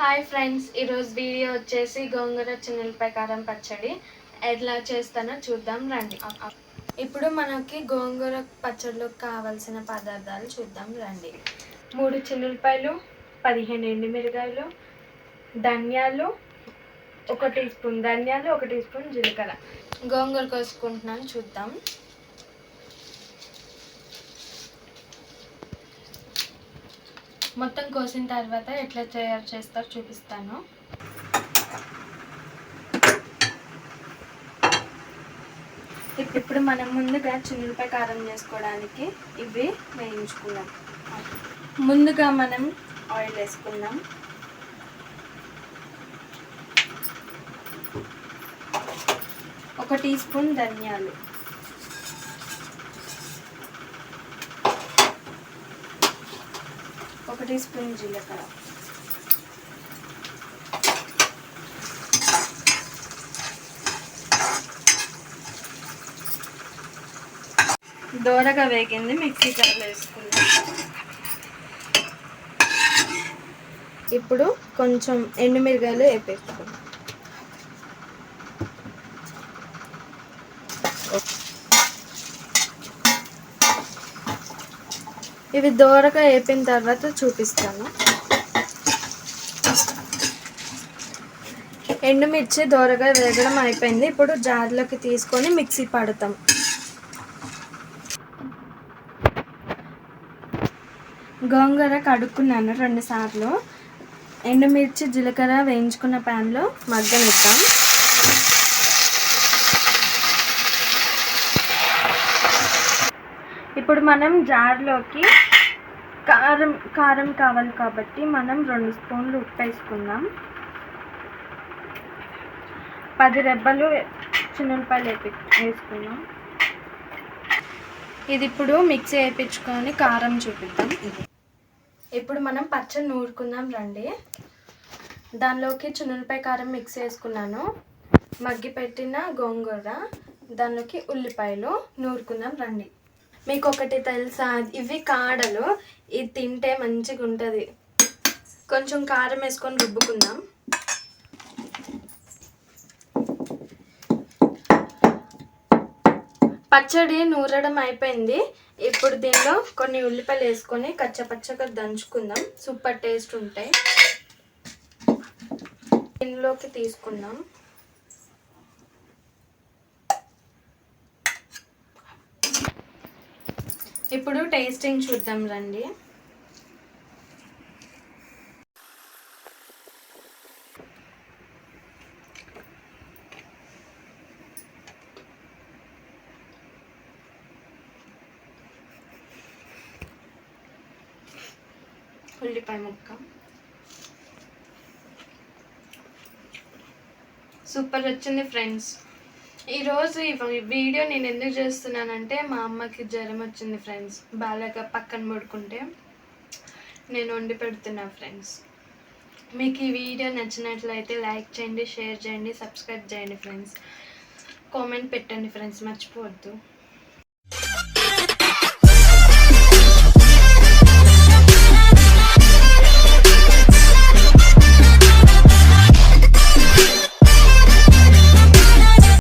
Hi friends ఈరోజు video వచ్చేసి గోంగూర చిన్నెలపై కారం పచ్చడి. ఎట్లా చేస్తానో చూద్దాం రండి. ఇప్పుడు మనకి గోంగూర పచ్చడిలోకి కావాల్సిన పదార్థాలు చూద్దాం రండి. మూడు చిన్నపాయలు పదిహేను ఎండుమిరగాయలు ధనియాలు ఒక టీ స్పూన్ ధనియాలు ఒక టీ స్పూన్ జీలకర్ర. గోంగూర కోసుకుంటున్నాను చూద్దాం. మొత్తం కోసిన తర్వాత ఎట్లా తయారు చేస్తారో చూపిస్తాను. ఇప్పుడు మనం ముందుగా చిన్నపై కారం చేసుకోవడానికి ఇవి వేయించుకున్నాం ముందుగా మనం ఆయిల్ వేసుకుందాం. ఒక టీ స్పూన్ ధనియాలు. ఒక టీ స్పూన్ జీలకర్ర. దోరగా వేగింది మిక్సీ జార్లో వేసుకుందాం ఇప్పుడు కొంచెం ఎండుమిరగాయలు ఓకే ఇవి దోరగా వేపిన తర్వాత చూపిస్తాను. ఎండుమిర్చి దోరగా వేగడం అయిపోయింది. ఇప్పుడు జార్లోకి తీసుకొని మిక్సీ పడతాం. గోంగూర కడుక్కున్నాను రెండు సార్లు. ఎండుమిర్చి జీలకర్ర వేయించుకున్న ప్యాన్లో మగ్గనిద్దాం. ఇప్పుడు మనం జార్లోకి కారం కారం కావాలి కాబట్టి మనం రెండు స్పూన్లు ఉప్పు వేసుకుందాం. పది రెబ్బలు చిన్నపాయలు వేపి వేసుకుందాం. ఇది ఇప్పుడు మిక్సీ వేయించుకొని కారం చూపిద్దాం. ఇది ఇప్పుడు మనం పచ్చడి నూరుకుందాం రండి. దానిలోకి చున్నులపై కారం మిక్స్ వేసుకున్నాను మగ్గి పెట్టిన గోంగూర దానిలోకి ఉల్లిపాయలు నూరుకుందాం రండి. మీకు ఒకటి తెలుసా? ఇవి కాడలు. ఇది తింటే మంచిగా ఉంటుంది కొంచెం కారం వేసుకొని రుబ్బుకుందాం. పచ్చడి నూరడం అయిపోయింది. ఇప్పుడు దీనిలో కొన్ని ఉల్లిపాయలు వేసుకొని కచ్చపచ్చగా దంచుకుందాం. సూపర్ టేస్ట్ ఉంటాయి. దీనిలోకి తీసుకుందాం. ఇప్పుడు టేస్టింగ్ చూద్దాం రండి. ఉల్లిపాయ ముక్క. సూపర్ వచ్చింది ఫ్రెండ్స్. ఈరోజు ఈ వీడియో నేను ఎందుకు చేస్తున్నానంటే మా అమ్మకి జ్వరం వచ్చింది ఫ్రెండ్స్ బాలేక పక్కన పడుకుంటే నేను వండి పెడుతున్నా ఫ్రెండ్స్ మీకు ఈ వీడియో నచ్చినట్లయితే లైక్ చేయండి షేర్ చేయండి సబ్స్క్రైబ్ చేయండి ఫ్రెండ్స్ కామెంట్ పెట్టండి ఫ్రెండ్స్ మర్చిపోవద్దు.